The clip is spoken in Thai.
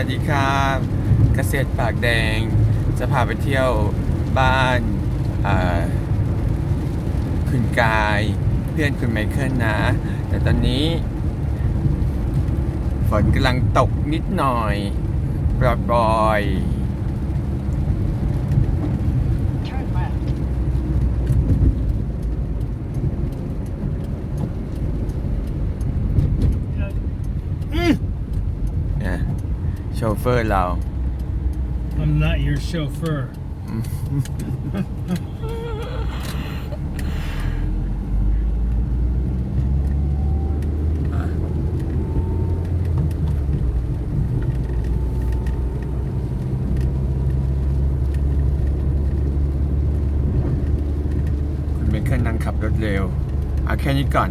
วัสดีครับเกษตรปากแดง จะพาไปเที่ยวบ้านคุณกายเพื่อนคุณไมเคิลนะ แต่ตอนนี้ ฝนกำลังตกนิดหน่อยปลอยๆ Turn left. นะ โชเฟอร์เรา I'm not your chauffeur. คุณไมเคิลนั่งขับรถเร็ว เอาแค่นี้ก่อน